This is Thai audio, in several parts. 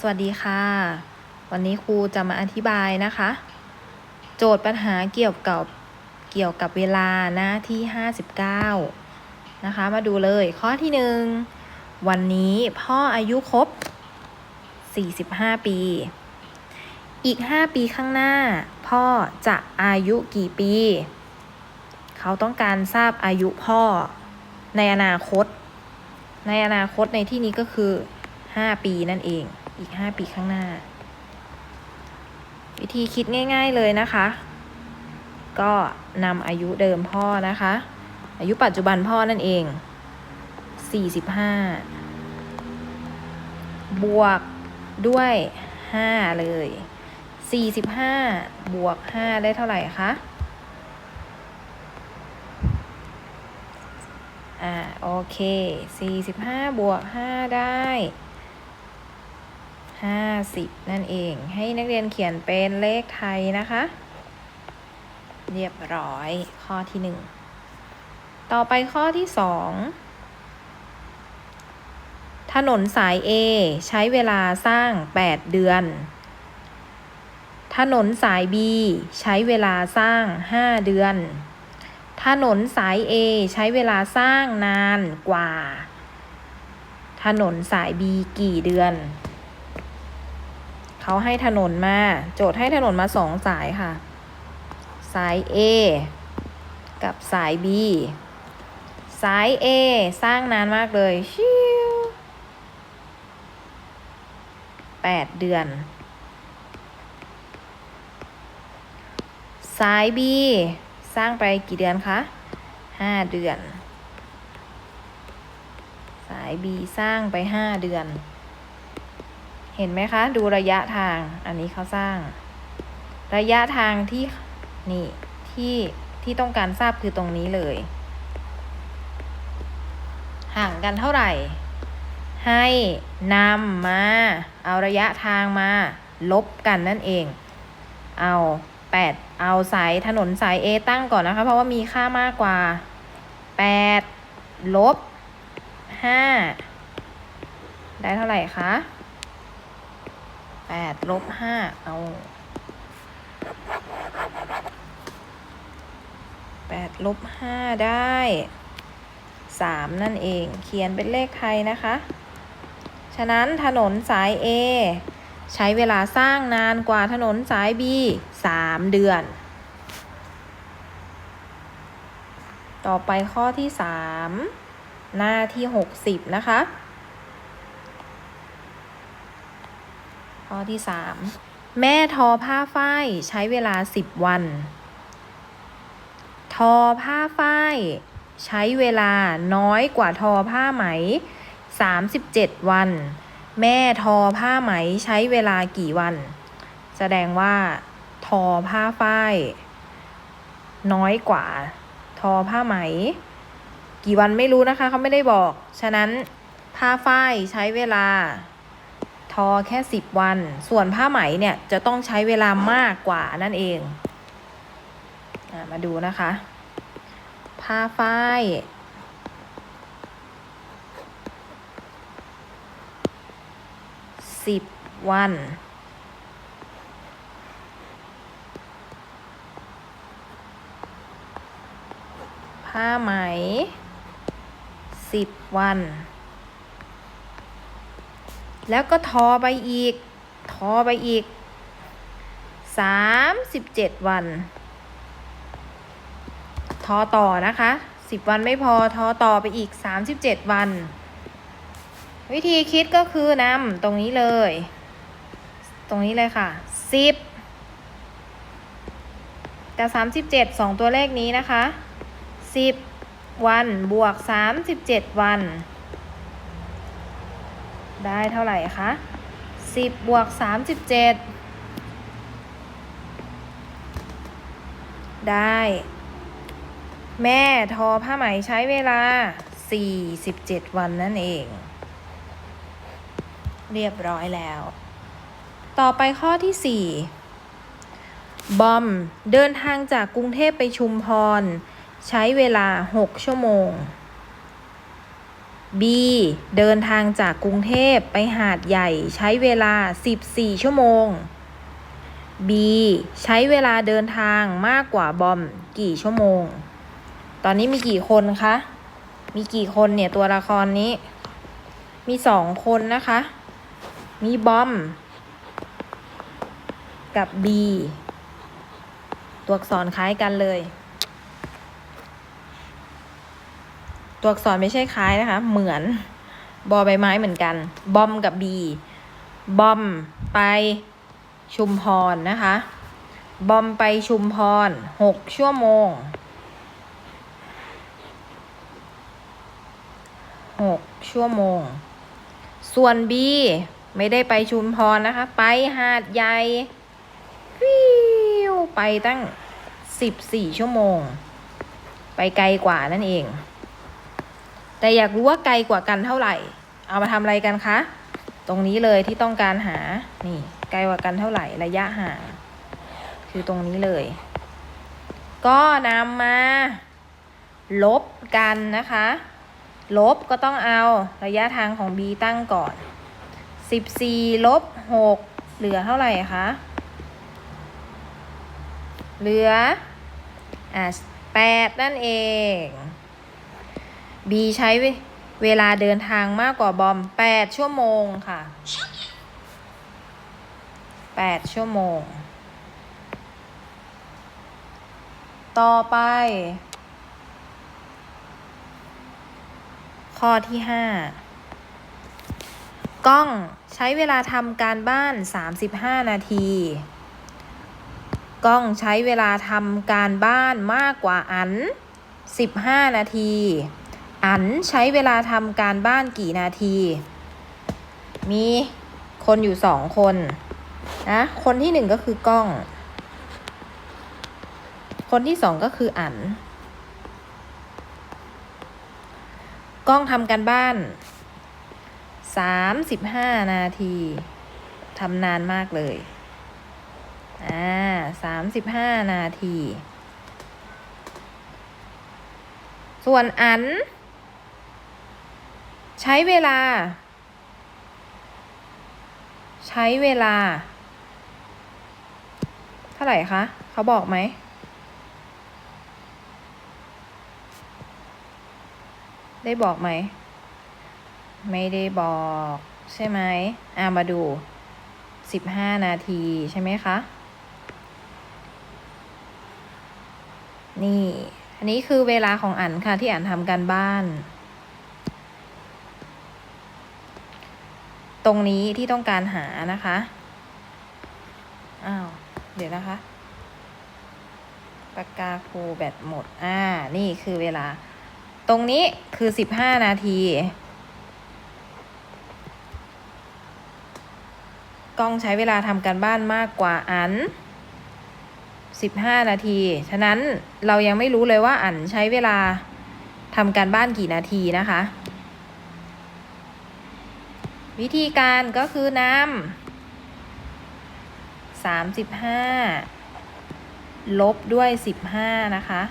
สวัสดีค่ะ วันนี้ครูจะมาอธิบายนะคะ โจทย์ปัญหาเกี่ยวกับเกี่ยวกับเวลาหน้าที่ 59 นะคะ มาดูเลยข้อที่หนึ่งวันนี้พ่ออายุครบ 45 ปี อีก 5 ปีข้างหน้า พ่อจะอายุกี่ปี เขาต้องการทราบอายุพ่อในอนาคต ในอนาคตในที่นี้ก็คือ 5 ปีนั่นเอง อีก 5 ปีข้างหน้า วิธีคิดง่าย ๆเลยนะคะ ก็นำอายุเดิมพ่อนะคะ อายุปัจจุบันพ่อนั่นเอง 45 บวกด้วย 5 เลย 45 บวก 5 ได้เท่าไหร่คะอ่าโอเค 45 บวก 5 ได้ 50 นั่นเอง ให้นักเรียนเขียนเป็นเลขไทยนะคะ เรียบร้อยข้อที่ 1 ต่อไปข้อที่ 2 ถนนสาย A ใช้เวลาสร้าง 8 เดือน ถนนสาย B ใช้เวลาสร้าง 5 เดือน ถนนสาย A ใช้เวลาสร้างนานกว่า ถนนสาย B กี่เดือน เขาให้ถนนมา โจทย์ให้ถนนมาสองสายค่ะ สาย A กับสาย B สาย A สร้างนานมากเลยชิวแปดเดือน สาย B สร้างไปกี่เดือนคะห้าเดือน สาย B สร้างไปห้าเดือน เห็นไหมคะ ดูระยะทาง อันนี้เขาสร้าง ระยะทางที่นี่ที่ที่ต้องการทราบคือตรงนี้เลย ห่างกันเท่าไหร่ ให้นำมา เอาระยะทางมา ลบกันนั่นเอง เอา8เอาสายถนนสาย A ตั้งก่อนนะคะ เพราะว่ามีค่ามากกว่า 8 ลบ 5 ได้เท่าไหร่คะ 8ลบ5เอา8ลบ5ได้3นั่นเอง เขียนเป็นเลขไทยนะคะ ฉะนั้นถนนสาย A ใช้เวลาสร้างนานกว่าถนนสาย B 3เดือน ต่อไปข้อที่3หน้าที่60นะคะ ข้อที่ 3 แม่ทอผ้าฝ้ายใช้เวลา 10 วัน ทอผ้าฝ้ายใช้เวลาน้อยกว่าทอผ้าไหม 37 วัน แม่ทอผ้าไหมใช้เวลากี่วัน แสดงว่า ทอผ้าฝ้ายน้อยกว่า ทอผ้าไหม กี่วันไม่รู้นะคะเขาไม่ได้บอก ฉะนั้นผ้าฝ้ายใช้เวลา อแค่ 10 วัน ส่วนผ้าไหมเนี่ย จะต้องใช้เวลามากกว่านั่นเองอมาดูนะคะ ผ้าฝ้ายสิบวัน ผ้าไหมสิบวัน แล้วก็ทอไปอีก ทอไปอีกสามสิบเจ็ดวัน ทอต่อนะคะสิบวันไม่พอทอต่อไปอีกสามสิบเจ็ดวัน วิธีคิดก็คือนำตรงนี้เลย ตรงนี้เลยค่ะสิบแต่สามสิบเจ็ดสองตัวเลขนี้นะคะสิบวันบวกสามสิบเจ็ดวัน ได้เท่าไหร่คะสิบวกสามสิบเจ็ดได้ แม่ทอผ้าไหมใช้เวลา 47 วันนั่นเอง เรียบร้อยแล้ว ต่อไปข้อที่ 4 บอม เดินทางจากกรุงเทพไปชุมพร ใช้เวลา 6 ชั่วโมง B เดินทางจากกรุงเทพไปหาดใหญ่ใช้เวลา 14 ชั่วโมง B ใช้เวลาเดินทางมากกว่าบอมกี่ชั่วโมง ตอนนี้มีกี่คนคะ มีกี่คนเนี่ยตัวละครนี้ มีสองคนนะคะ มีบอม กับ B ตัวอักษรคล้ายกันเลย ตัวอักษรไม่ใช่คล้ายนะคะ เหมือนบอใบไม้เหมือนกัน บอมกับ B บอมไปชุมพรนะคะ บอมไปชุมพรหกชั่วโมงหกชั่วโมง ส่วน B ไม่ได้ไปชุมพรนะคะ ไปหาดใหญ่ฟิวไปตั้งสิบสี่ชั่วโมง ไปไกลกว่านั่นเอง แต่อยากรู้ว่าไกลกว่ากันเท่าไหร่ เอามาทำอะไรกันคะ ตรงนี้เลยที่ต้องการหา นี่ไกลกว่ากันเท่าไหร่ระยะห่าง คือตรงนี้เลย ก็นำมา ลบกันนะคะ ลบก็ต้องเอาระยะทางของ b ตั้งก่อน 14ลบ6เหลือเท่าไหร่คะ เหลืออะ8นั่นเอง B ใช้เวลาเดินทางมากกว่าบอม8ชั่วโมงค่ะ8ชั่วโมง ต่อไป ข้อที่5กล้องใช้เวลาทำการบ้าน35นาทีกล้องใช้เวลาทำการบ้านมากกว่าอัน15นาที อันใช้เวลาทำการบ้านกี่นาที มีคนอยู่สองคนนะคนที่หนึ่งก็คือกล้อง คนที่สองก็คืออัน กล้องทำการบ้าน35นาทีทำนานมากเลย อ่า35นาที ส่วนอัน ใช้เวลา ใช้เวลา เท่าไหร่คะ เขาบอกไหม ได้บอกไหม ไม่ได้บอกใช่ไหมอ่ามาดู15นาทีใช่ไหมคะ นี่ อันนี้คือเวลาของอันค่ะที่อันทำการบ้าน ตรงนี้ที่ต้องการหานะคะ อ้าว เดี๋ยวนะคะ ปากกาครูแบตหมด อ่า นี่คือเวลา ตรงนี้คือสิบห้านาที กล้องใช้เวลาทำการบ้านมากกว่าอันสิบห้านาที ฉะนั้นเรายังไม่รู้เลยว่าอันใช้เวลาทำการบ้านกี่นาทีนะคะ วิธีการก็คือนำสามสิบห้าลบด้วยสิบห้านะคะ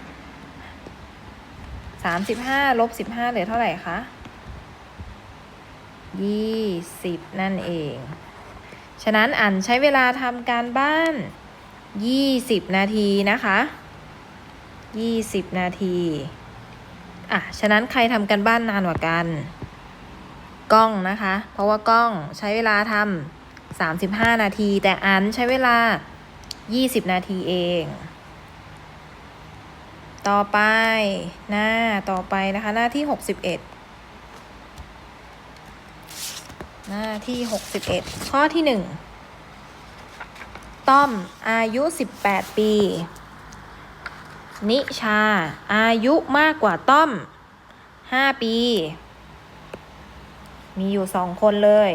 สามสิบห้าลบสิบห้าเหลือเท่าไหร่คะยี่สิบนั่นเอง ฉะนั้นอันใช้เวลาทำการบ้านยี่สิบนาทีนะคะยี่สิบนาที อะ ฉะนั้นใครทำการบ้านนานกว่ากัน กล้องนะคะ เพราะว่ากล้องใช้เวลาทำสามสิบห้านาที แต่อันใช้เวลายี่สิบนาทีเอง ต่อไปหน้าต่อไปนะคะ หน้าที่หกสิบเอ็ดหน้าที่หกสิบเอ็ดข้อที่หนึ่งต้อมอายุสิบแปดปี นิชา อายุมากกว่าต้อมห้าปี มีอยู่สองคนเลย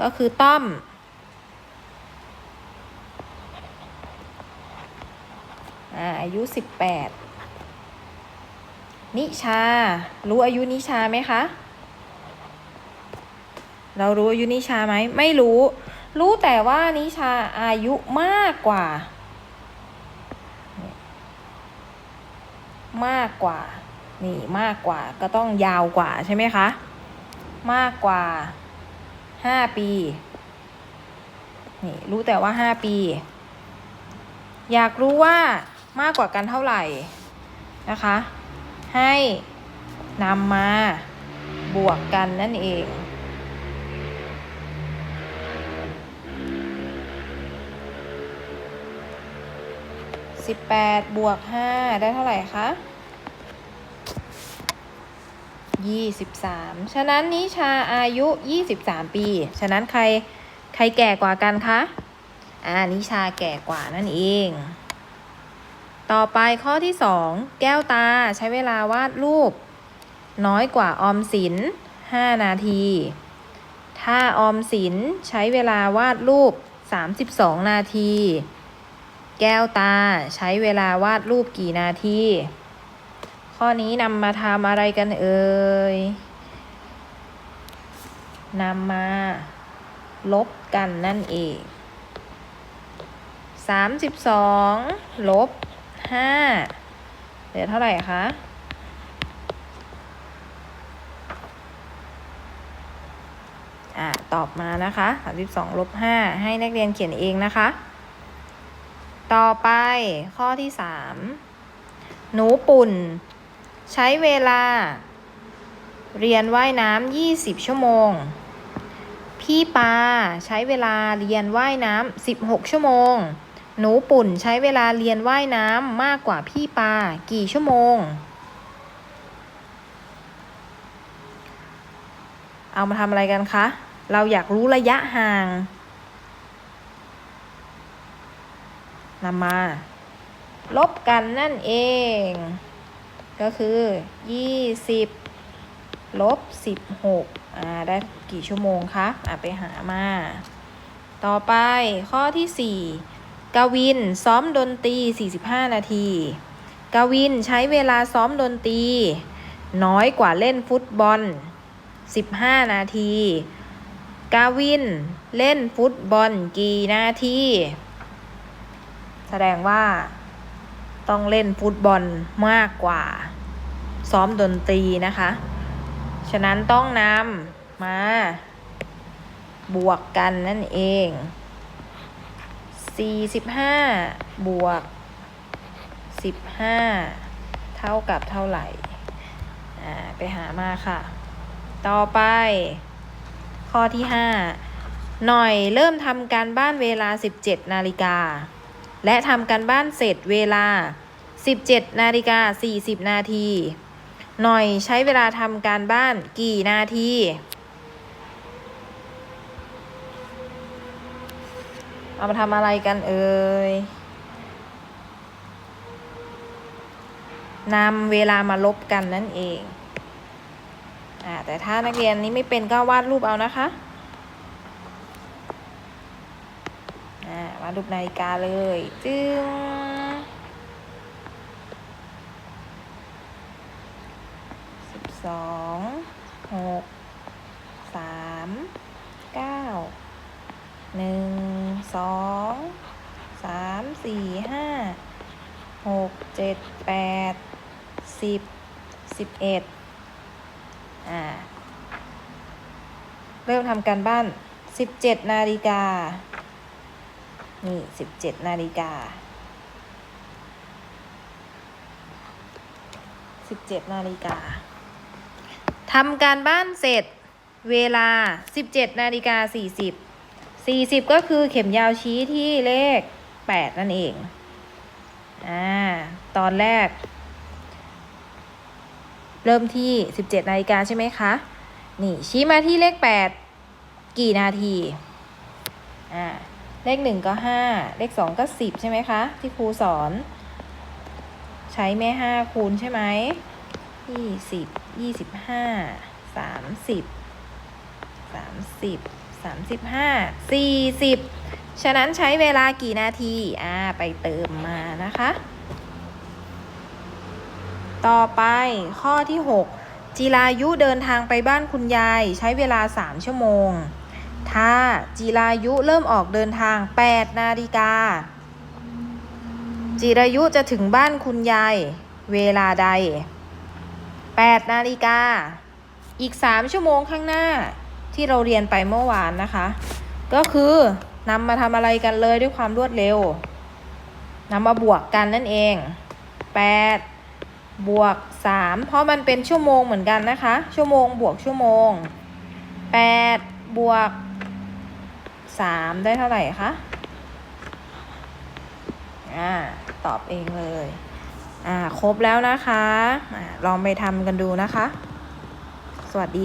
ก็คือต้อมอาอายุสิบแปดนิชา รู้อายุนิชาไหมคะ เรารู้อายุนิชาไหม ไม่รู้ รู้แต่ว่านิชาอายุมากกว่า มากกว่า นี่มากกว่าก็ต้องยาวกว่าใช่ไหมคะ มากกว่าห้าปี นี่รู้แต่ว่าห้าปี อยากรู้ว่ามากกว่ากันเท่าไหร่นะคะ ให้นำมาบวกกันนั่นเองสิบแปดบวกห้าได้เท่าไหร่คะ ยี่สิบสามฉะนั้นนิชาอายุยี่สิบสามปี ฉะนั้นใครใครแก่กว่ากันคะ อ่า นิชาแก่กว่านั่นเอง ต่อไปข้อที่สองแก้วตาใช้เวลาวาดรูป น้อยกว่าออมสินห้านาที ถ้าออมสินใช้เวลาวาดรูปสามสิบสองนาที แก้วตาใช้เวลาวาดรูปกี่นาที ข้อนี้นำมาทำอะไรกันเอ่ยนำมา ลบกันนั่นเองสามสิบสองลบห้าเหลือเท่าไหร่คะอ่าตอบมานะคะ32ลบ5ให้นักเรียนเขียนเองนะคะ ต่อไปข้อที่3หนูปุ่น ใช้เวลา เรียนว่ายน้ำ20 ชั่วโมง พี่ปาใช้เวลาเรียนว่ายน้ำ16 ชั่วโมง หนูปุ่นใช้เวลาเรียนว่ายน้ำมากกว่าพี่ปากี่ชั่วโมง เอามาทำอะไรกันคะ เราอยากรู้ระยะห่างนำมา ลบกันนั่นเอง ก็คือ20ลบ16อ่าได้กี่ชั่วโมงคะอ่าไปหามา ต่อไปข้อที่4กวินซ้อมดนตรี45นาที กวินใช้เวลาซ้อมดนตรี น้อยกว่าเล่นฟุตบอล15นาที กาวินเล่นฟุตบอลกี่นาที แสดงว่า ต้องเล่นฟุตบอลมากกว่า ซ้อมดนตรีนะคะ ฉะนั้นต้องนำมา บวกกันนั่นเอง 45 บวก 15 เท่ากับเท่าไหร่ อ่า ไปหามาค่ะ ต่อไป ข้อที่ 5 หน่อยเริ่มทำการบ้านเวลา 17 นาฬิกา และทำการบ้านเสร็จเวลา 17 นาฬิกา 40 นาที หน่อยใช้เวลาทำการบ้านกี่นาที เอามาทำอะไรกันเอ่ยนำเวลามาลบกันนั่นเองอ่าแต่ถ้านักเรียนนี้ไม่เป็นก็วาดรูปเอานะคะ อ่าวาดูนาฬิกาเลยจึงสิบสองหกสามเก้าหนึ่งสองสามสี่ห้าหกเจ็ดแปดสิบสิบเอ็ดอ่า เริ่มทำการบ้าน17นาฬิกา นี่17นาฬิกา17นาฬิกาทำการบ้านเสร็จเวลา17นาฬิกา40 40ก็คือเข็มยาวชี้ที่เลข8นั่นเองอ่าตอนแรก เริ่มที่17นาฬิกาใช่ไหมคะ นี่ชี้มาที่เลข8กี่นาทีอ่า เลข 1 ก็ 5 เลข 2 ก็ 10 ใช่ไหมคะ ที่ครูสอน ใช้แม่ 5 คูณใช่ไหม20 25 30 30 35 40ฉะนั้นใช้เวลากี่นาที อ่า ไปเติมมานะคะ ต่อไปข้อที่ 6 จิรายุเดินทางไปบ้านคุณยาย ใช้เวลา 3 ชั่วโมง ถ้าจิรายุเริ่มออกเดินทาง 8 นาฬิกา จิรายุจะถึงบ้านคุณยาย เวลาใด 8 นาฬิกา อีก 3 ชั่วโมงข้างหน้าที่เราเรียนไปเมื่อวานนะคะ ก็คือนำมาทำอะไรกันเลยด้วยความรวดเร็วนำมาบวกกันนั่นเอง 8 บวก 3 เพราะมันเป็นชั่วโมงเหมือนกันนะคะ ชั่วโมงบวกชั่วโมง 8 บวก สามได้เท่าไหร่คะ อ่า ตอบเองเลย อ่า ครบแล้วนะคะอลองไปทำกันดูนะคะ สวัสดี